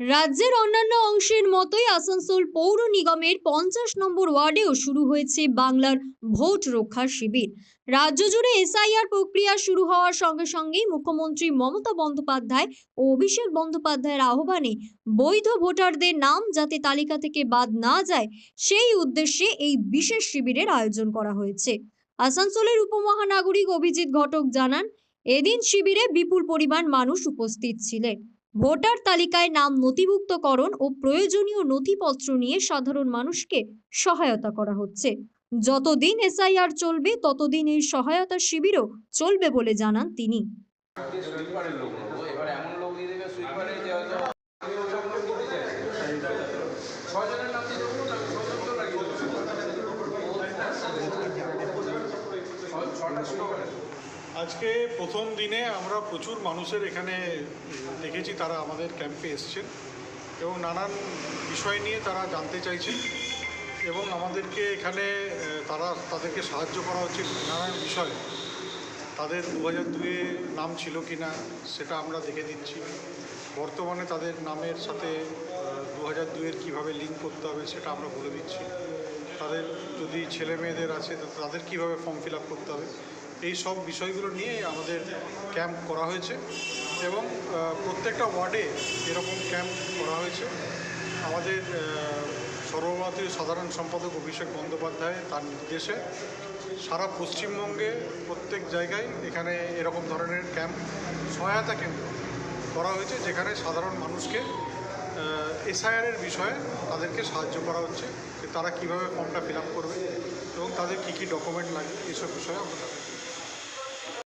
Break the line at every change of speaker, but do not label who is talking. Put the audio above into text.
রাজ্যের অন্যান্য অংশের মতোই আসানসোল পৌর নিগমের পঞ্চাশ নম্বর ওয়ার্ডেও শুরু হয়েছে বাংলার ভোট রক্ষার শিবির। রাজ্য জুড়ে এসআইআর প্রক্রিয়া শুরু হওয়ার সঙ্গে সঙ্গেই মুখ্যমন্ত্রী মমতা বন্দ্যোপাধ্যায় ও অভিষেক বন্দ্যোপাধ্যায়ের আহ্বানে বৈধ ভোটারদের নাম যাতে তালিকা থেকে বাদ না যায়, সেই উদ্দেশ্যে এই বিশেষ শিবিরের আয়োজন করা হয়েছে। আসানসোলের উপমহানাগরিক অভিজিৎ ঘটক জানান, এদিন শিবিরে বিপুল পরিমাণ মানুষ উপস্থিত ছিলেন। ভোটার তালিকায় নাম নথিভুক্তকরণ ও প্রয়োজনীয় নথিপত্র নিয়ে সাধারণ মানুষকে সহায়তা করা হচ্ছে। যতদিন এসআইআর চলবে, ততদিন এই সহায়তা শিবিরও চলবে বলে জানান তিনি।
ছটা
আজকে প্রথম দিনে আমরা প্রচুর মানুষের এখানে দেখেছি তারা আমাদের ক্যাম্পে এসছেন এবং নানান বিষয় নিয়ে তারা জানতে চাইছেন এবং আমাদেরকে এখানে তারা তাদেরকে সাহায্য করা হচ্ছে নানান বিষয়ে। তাদের দু হাজার দুয়ে নাম ছিল কি না, সেটা আমরা দেখে দিচ্ছি। বর্তমানে তাদের নামের সাথে দু হাজার দুয়ের কীভাবে লিঙ্ক করতে হবে সেটা আমরা বলে দিচ্ছি। তাদের যদি ছেলে মেয়েদের আছে তাদের কীভাবে ফর্ম ফিল আপ করতে হবে? এই সব বিষয়গুলো নিয়ে আমাদের ক্যাম্প করা হয়েছে এবং প্রত্যেকটা ওয়ার্ডে এরকম ক্যাম্প করা হয়েছে। আমাদের সর্বভারতীয় সাধারণ সম্পাদক অভিষেক বন্দ্যোপাধ্যায় তার নির্দেশে সারা পশ্চিমবঙ্গে প্রত্যেক জায়গায় এখানে এরকম ধরনের ক্যাম্প, সহায়তা কেন্দ্র করা হয়েছে, যেখানে সাধারণ মানুষকে এসআইআরের বিষয়ে তাদেরকে সাহায্য করা হচ্ছে যে তারা কীভাবে ফর্মটা ফিল করবে এবং তাদের কী কী ডকুমেন্ট লাগে, এসব বিষয়ে আমরা